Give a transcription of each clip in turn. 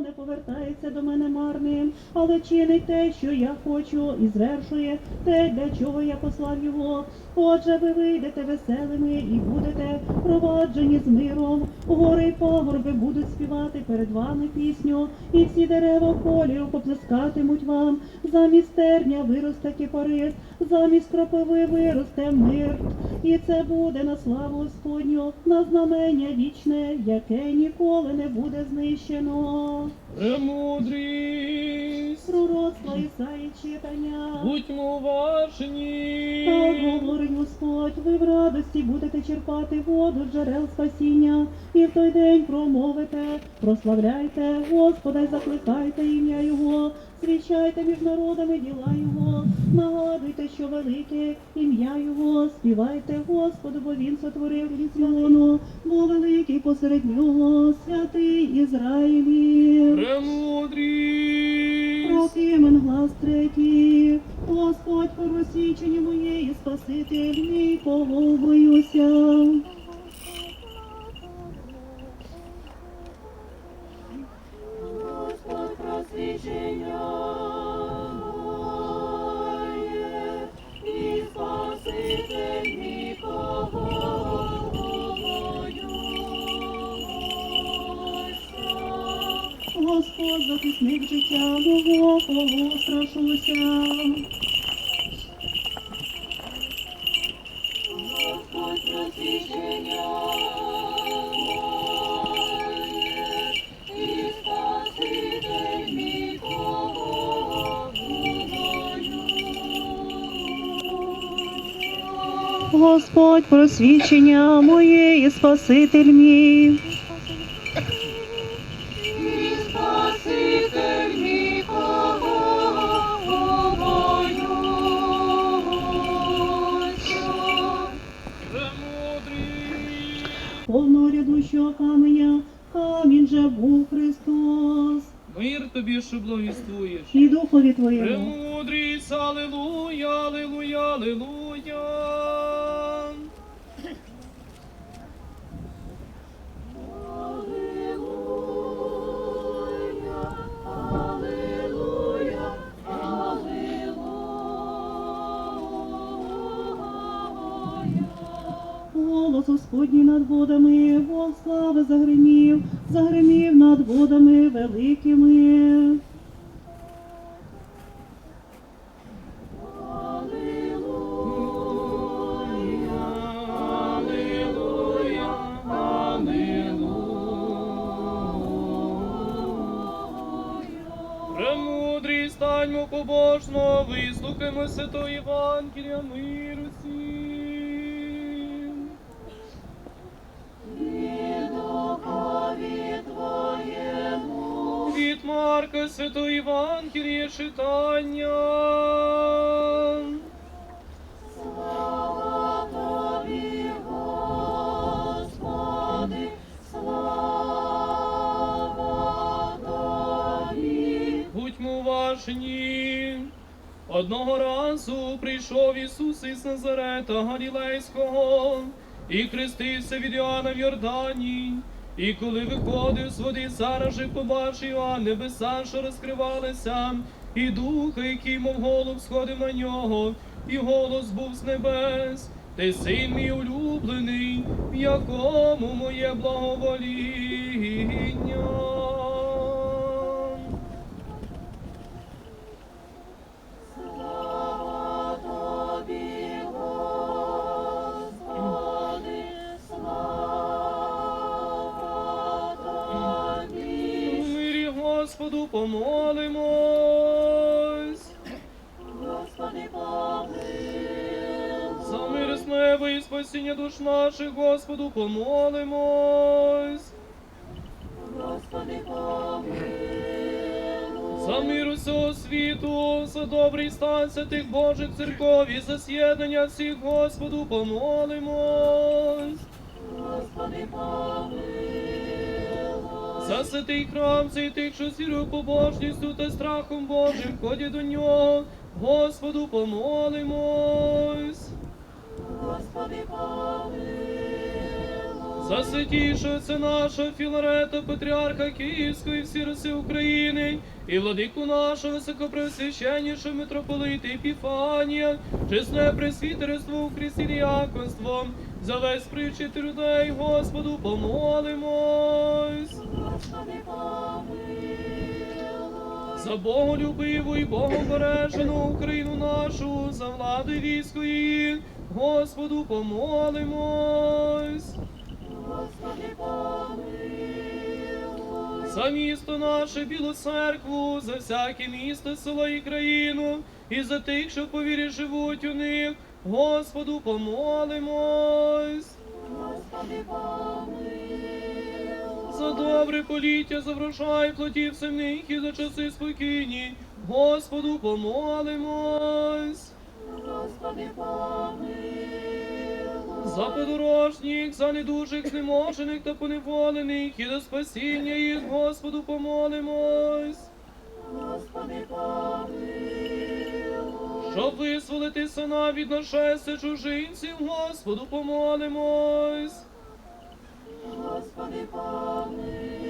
не повертається до мене марним, але чинить те, що я хочу, і звершує те, для чого я послав його. Отже, ви вийдете веселими і будете проваджені з миром. Гори й пагорби будуть співати перед вами пісню, і всі дерева в полі поплескатимуть вам. Замість терня виросте кипарис, замість кропиви виросте мирт. І це буде на славу Господню, на знамення вічне, яке ніколи не буде знищено. Премудрість, пророцтва Ісаї читання. будьмо уважні. Так говорить Господь, ви в радості будете черпати воду з джерел спасіння, і в той день промовите, прославляйте Господа закликайте ім'я Його, свідчайте між народами діла Його, нагадуйте, що велике ім'я Його, співайте Господу, бо Він сотворив Ліціону, бо великий посеред нього, святий Ізраїлі. Премудрість, Прокимен глас третій, Господь по розсіченні моєї Спаситель мій, кого Господь захисник життя мого, кого страшуся. Господь просвічення Господь просвічення моє і Спаситель мій. Повно рядущого каменя, камінь же був Христос. мир тобі, що благовіствуєш. І духові твоєму. Премудрість, алелуя, алелуя, алелуя. Слави загримів, загримів над водами великими. Премудрість, станьмо побожно, вислухаймо святого Євангелія Марка Святого Євангелія читання. Слава тобі, Господи, слава. Будьмо уважні. Одного разу прийшов Ісус із Назарета Галілейського і хрестився від Іоанна в Йордані. І коли виходив з води, зараз же побачив а небеса, що розкривалися, і духа, який, мов голуб, сходив на нього, і голос був з небес. Ти син мій улюблений, в якому моє благовоління. Душ наших, Господу помолимось. Господи, помилуй. За мир усього світу, за добрий стан святих Божих церков і за з'єднання всіх, Господу помолимось. Господи, помилуй. За святий храм цей тих, що з вірою, побожністю та страхом Божим ходять до нього, Господу помолимось. Господи, помилуй. За святішого це нашого Філарета, патріарха Київської всі Руси України, і владику нашого високопресвященнішого митрополита Епіфанія, чесне пресвітерство у Христі діяконство, за весь причит людей, Господу, помолимось. Господи, помилуй. За Боголюбиву і Богобережену Україну нашу, за влади військо її, Господу помолимось. Господи, помилуй. За місто наше Білу церкву, за всяке місто, село і країну, і за тих, що по вірі живуть у них, Господу помолимось. Господи, помилуй. За добре поліття, за врожай плодів земних і за часи спокійні, Господу помолимось. Господи, помилуй. За подорожніх, за недужих, знеможених та поневолених, і до спасіння їх, Господу помолимось. Господи, помилуй. Щоб визволити сина від нашестя чужинців, Господу помолимось. Господи, помилуй.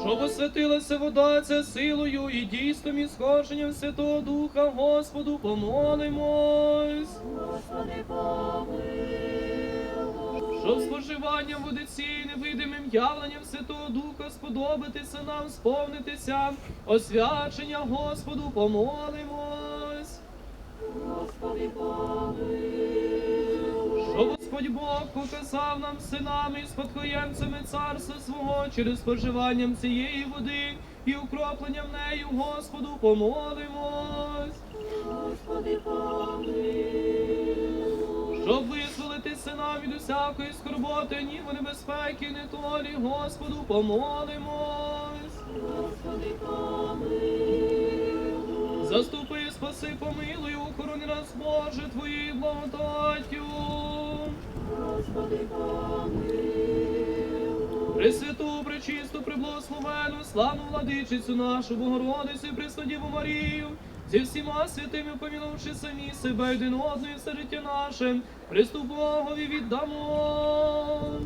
Щоб освятилася вода ця силою і дійством і сходженням Святого Духа, Господу помолимось. Господи, помилуй. Щоб споживанням води цієї невидимим явленням Святого Духа сподобатися нам, сповнитися, освячення Господу помолимось. Господи, помилуй. Що Господь Бог показав нам синами і спадкоємцями царства свого через споживанням цієї води і укропленням нею, Господу, помолимось, Господи, помилуй. щоб визволити сина від усякої скорботи, ні небезпеки, не толі, Господу, помолимось. Господи, помилуй. Заступи, спаси, помилуй, охорони нас, Боже, Твоєю благодаттю. Господи, помилуй. Пресвяту, пречисту, преблагословену, славну владичицю нашу, Богородицю, і Преснодіву Марію, зі всіма святими помінувши самі себе один одного і все життя наше, Христу Богові віддамо.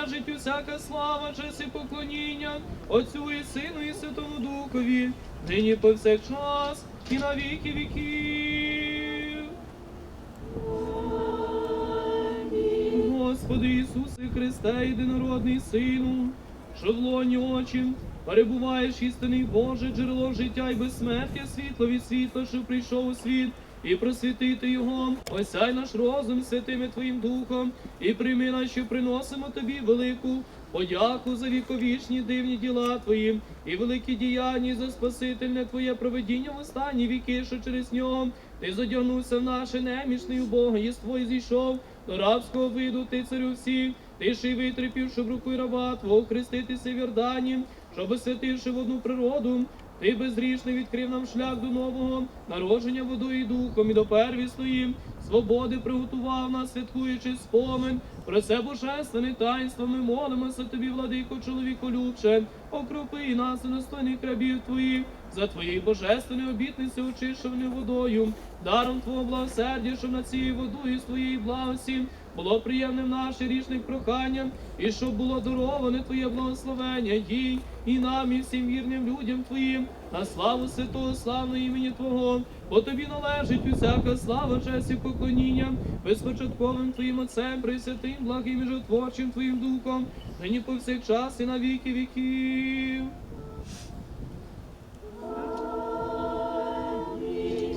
Належить усяка слава, честь і поклоніння, Отцю і Сину, і Святому Духові, нині повсякчас і на віки віків. Господи Ісусе Христе, єдинородний Сину, що в лоні очі перебуваєш істинний Боже, джерело життя і безсмертя, світло від світла, що прийшов у світ, і просвітити його, осяй наш розум святим і Твоїм Духом, і прийми нас, що приносимо Тобі велику подяку за віковічні дивні діла Твої, і великі діяння за спасительне Твоє проведіння в останні віки, що через нього. Ти задягнувся в наше немічне і убоге єство і зійшов до рабського виду, ти царю всіх, ти ж і витрепів, щоб рукою раба Твого хреститися в Йордані, щоб освятивши в одну природу, ти безгрішний відкрив нам шлях до нового народження водою і духом, і до первісної свободи приготував нас, святкуючи спомин. Про це божественне таїнство ми молимося тобі, владико, чоловіку любче, окропи нас, достойних рабів твоїх, за твоєю божественною обітницею очищеною водою, даром твого благосердя, щоб над цією водою з твоєї благості було приємним наше річних проханням, і щоб було дароване Твоє благословення їй і нам, і всім вірним людям Твоїм, на славу святого, славного імені Твого, бо Тобі належить усяка слава, честь і поклоніння, безпочатковим Твоїм Отцем, пресвятим, благим і жотворчим Твоїм Духом, нині повсякчас і на віки віків.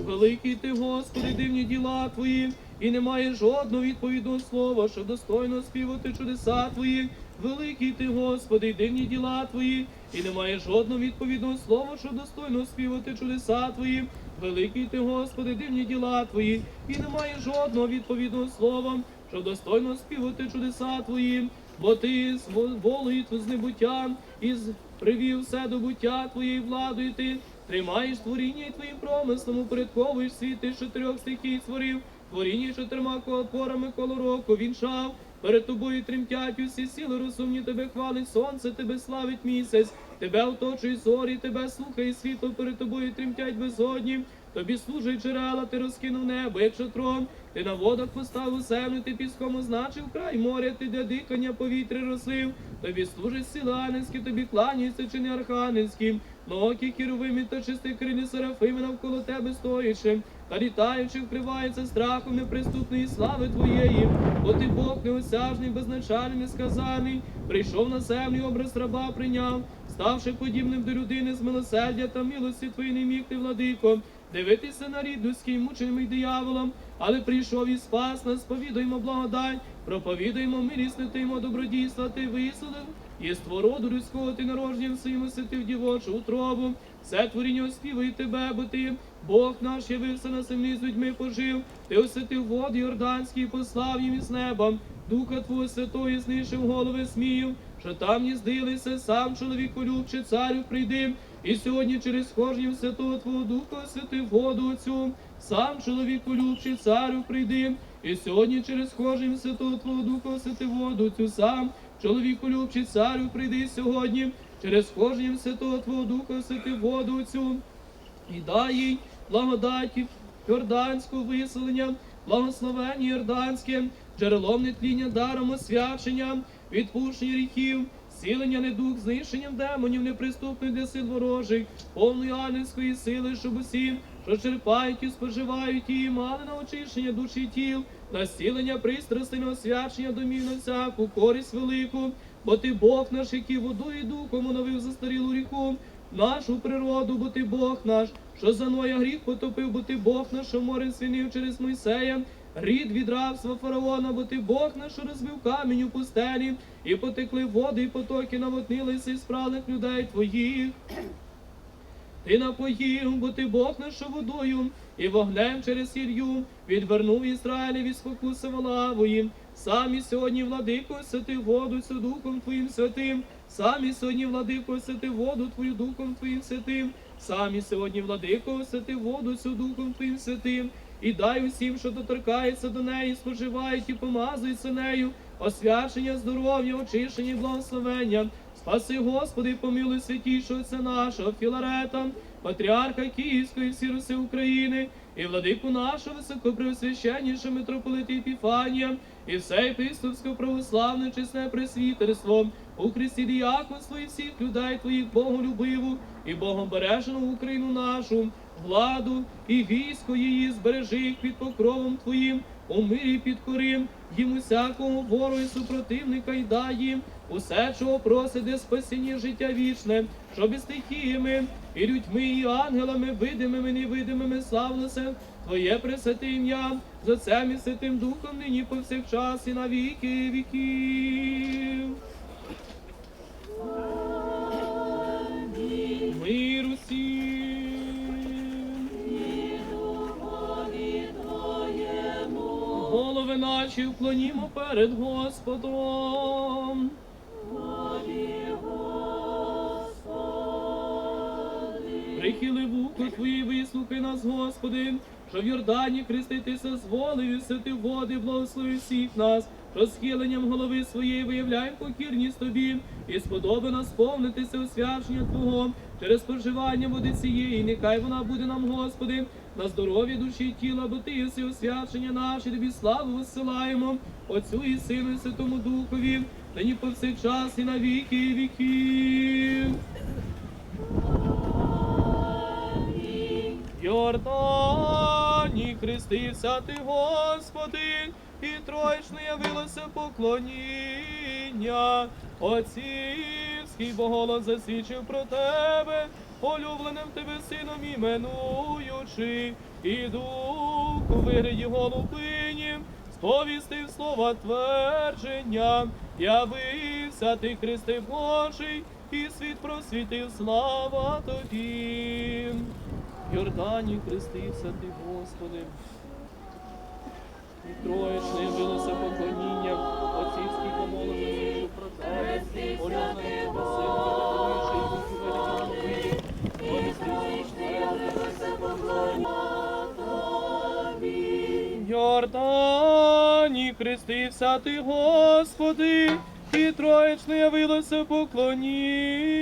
Великий ти, Господи, дивні діла Твої, і немає жодного відповідного слова, що достойно співати чудеса Твої. Великий ти, Господи, дивні діла Твої, і немає жодного відповідного слова, що достойно співати чудеса Твої. Великий ти, Господи, дивні діла Твої, і немає жодного відповідного слова, що достойно співати чудеса Твої. Бо ти з во- волею з небуття і привів все до буття Твоєю владою ти тримаєш творіння і твоїм промислом, упорядковуєш світ ти з чотирьох стихій створив, творіння чотирма опорами коло року вінчав. Перед тобою тремтять усі сіли розумні, тебе хвалить сонце, тебе славить місяць, тебе оточує зорі, тебе слухає світло, перед тобою тремтять безодні. Тобі служить джерела, ти розкинув небо, як шатрон, ти на водах поставив землю, ти піском означив край моря, ти для дихання повітря рослив. Тобі служить сила ангельські, тобі кланяються чини архангельські. Ноги кіровими та чисти крилі серафими навколо тебе стоячи, та літаючи вкривається страхом неприступної слави твоєї, бо ти Бог неосяжний, безначальний, несказаний, прийшов на землю, образ раба прийняв, ставши подібним до людини з милосердя та милості твої не міг ти, владико, дивитися на рід людський, мучений дияволом, але прийшов і спас нас, сповідуємо благодать, проповідуємо милість, нетимо добродійства, ти висудив, і роду людського ти народженням своїм освятив дівочу утробу, все творіння оспівує тебе, бо ти, Бог наш явився на землі з людьми пожив, ти освятив води Йорданські, послав їм із неба, Духа Твого Святого і знищив голови смію, що там ні здилися, сам чоловіку любче, царю прийди, і сьогодні через схожнім Святого Твого Духа освятив воду оцю, сам чоловіку любче, царю прийди, і сьогодні через схожнім Святого Твого Духа освятив воду цю. Сам, чоловіку любче, царю прийди сьогодні, через схожнім Святого Твого Духа освятив воду цю, і дай їй благодаті Йорданського виселення, благословення Йорданське, джерелом нетління, даром освячення, відпущення гріхів, сілення недух, знищенням демонів, неприступних для сил ворожих, повної ангельської сили, щоб усі, що черпають і споживають її, мали на очищення душі тіл, на зцілення на освячення домів на всяку користь велику, бо ти Бог наш, який водою і духом оновив застарілу гріхом, нашу природу, бо ти Бог наш, що за Ноя гріх потопив, бо ти Бог наш, що море свинив через Мойсея. Рід від рабства фараона, бо ти Бог наш, що розбив камінь у пустелі, і потекли води, і потоки наводнилися із правних людей твоїх. Ти напоїв, бо ти Бог нашу водою, і вогнем через сір'ю відвернув Ізраїлі від спокуси лавої. Самі сьогодні, владико, святи воду цю духом Твоїм святим. Самі сьогодні, владико, святи воду Твою духом Твоїм святим. Самі сьогодні, владико, святи воду цю духом Твоїм святим. І дай усім, що доторкається до неї, споживають і помазуються нею, освячення, здоров'я, очищення благословення. Спаси, Господи, помилуй святішого Отця нашого Філарета, патріарха Київської всі України, і владику нашого високопреосвященнішого митрополита Епіфанія, і все єпископське православне чесне пресвітерство, у Христі діяконство і всіх людей Твоїх Боголюбиву і Богобережену Україну нашу, владу і військо її збережи під покровом Твоїм, у мирі підкорим, їм усякого вору і супротивника й їм, усе, чого просить, спасіння життя вічне, щоб і стихіями, і людьми, і ангелами, видимими, невидимими славилося Твоє пресвяте ім'я, з Отцем і Святим Духом, нині повсякчас і на віки віків. Мир усім. Духові Голови наші вклонімо перед Господом. Прихили вухо твої, вислухай нас, Господи, що в Йордані хреститися зволив і святи води, благослови всіх нас, що схиленням голови своєї виявляємо покірність тобі, і сподоби нас сповнитися освячення Твого. Через споживання води цієї, нехай вона буде нам, Господи, на здоров'я душі і тіла, бо ти єси освячення наше, тобі славу висилаємо, Отцю і Сину, і Святому Духові, нині повсякчас і на віки віків. Йордані хрестився ти, Господи, і троєчне явилося поклоніння. Отцівський боголос засвідчив про тебе, улюбленим тебе сином іменуючи, і дух у вигляді голубині, сповістив слова твердження, явився ти, Христе Божий, і світ просвітив, слава тобі. Йордані хрестився ти, Господи. І троєчне явилося поклоніння, отцівський помолив засвідчив про тебе, улюбленим тебе сином іменуючи, і дух у вигляді голубині, сповістив Явилося поклоніння Йордані хрестився ти, Господи, і троєчне явилося поклоніння.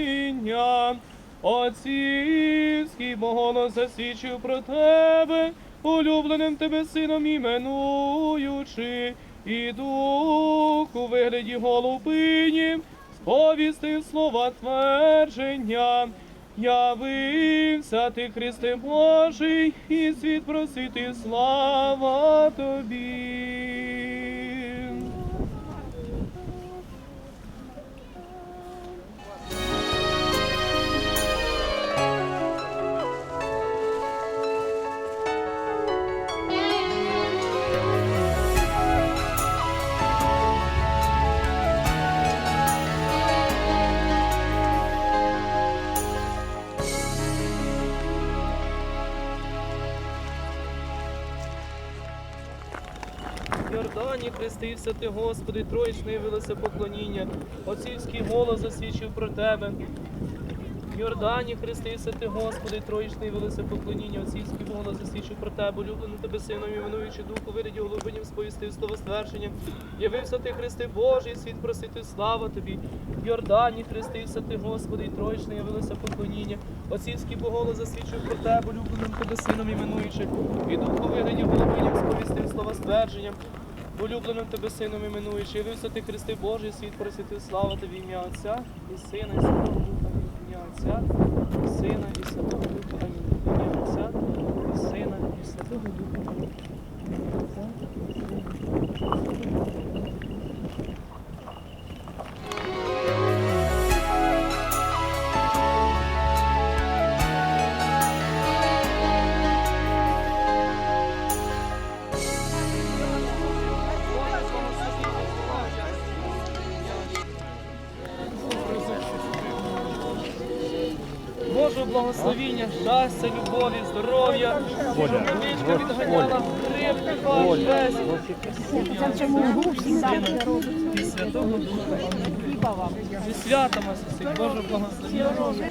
Отцівський Богонос засвідчив про тебе, улюбленим тебе сином іменуючи, і дух у вигляді голубині, сповістив слова твердження. Явився ти, Христе Божий, і світ просити слава тобі. Йордані хрестився ти, Господи, троїчне явилося поклоніння. Отцівський голос засвідчив про тебе. В Йордані хрестився ти, Господи, троїчне явилося поклоніння. Отцівський голос засвідчив про тебе, улюблений тебе сином, іменуючи духу, вигляді голубинів, сповістив слово ствердження. Явився ти, Христе Божий, світ просити, слава тобі. В Йордані хрестився ти, Господи, троїчне явилося поклоніння. Отцівський голос засвідчив про тебе, улюбленим тебе сином, іменуючи. І духу вигляді голубинів, сповістив слова ствердження. Улюбленим тебе сином іменуючи, явився ти Христи Божий, світ просвітив, слава тобі ім'я Отця і Сина, і Святого Духа. Ім'я Отця, і Сина, і Святого Духа. Ім'я Отця, і Сина, і Святого Духа. Благословіння, щастя, любові, здоров'я, щоб водичка відганяла гриб, хай весь. І Святого Духа. Зі святами, Боже, благословіння.